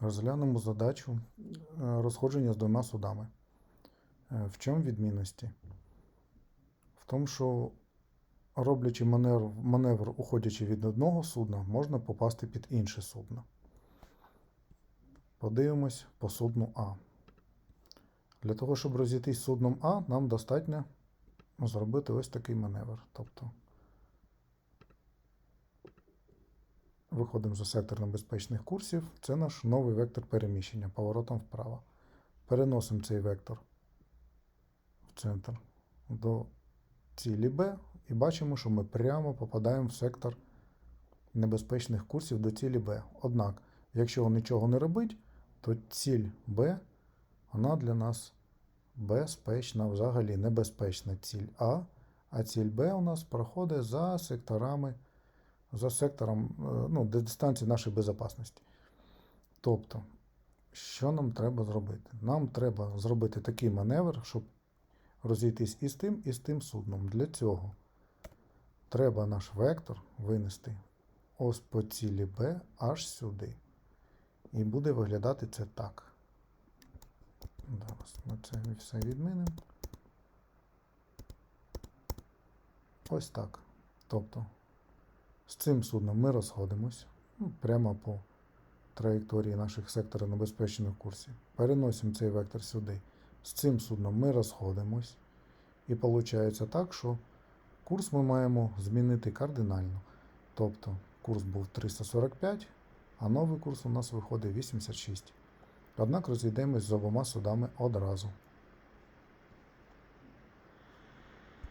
Розглянемо задачу е, розходження з двома судами. Е, В чому відмінності? В тому, що роблячи маневр, маневр, уходячи від одного судна, можна попасти під інше судно. Подивимось по судну А. Для того, щоб розійтись судном А, нам достатньо зробити ось такий маневр. Тобто виходимо за сектор небезпечних курсів. Це наш новий вектор переміщення поворотом вправо. Переносимо цей вектор в центр до цілі Б і бачимо, що ми прямо попадаємо в сектор небезпечних курсів до цілі Б. Однак, якщо нічого не робить, то ціль Б вона для нас безпечна, взагалі небезпечна ціль А, а ціль Б у нас проходить за секторами, за сектором е, ну, дистанції нашої безпечності. Тобто, що нам треба зробити? Нам треба зробити такий маневр, щоб розійтись і з тим, і з тим судном. Для цього треба наш вектор винести ось по цілі Б аж сюди. І буде виглядати це так. Зараз ми це все відмінимо. Ось так. Тобто, з цим судном ми розходимось ну, прямо по траєкторії наших секторів небезпечних курсів. Переносимо цей вектор сюди. З цим судном ми розходимось. І виходить так, що курс ми маємо змінити кардинально. Тобто курс був 345, а новий курс у нас виходить 86. Однак розійдемось з обома судами одразу.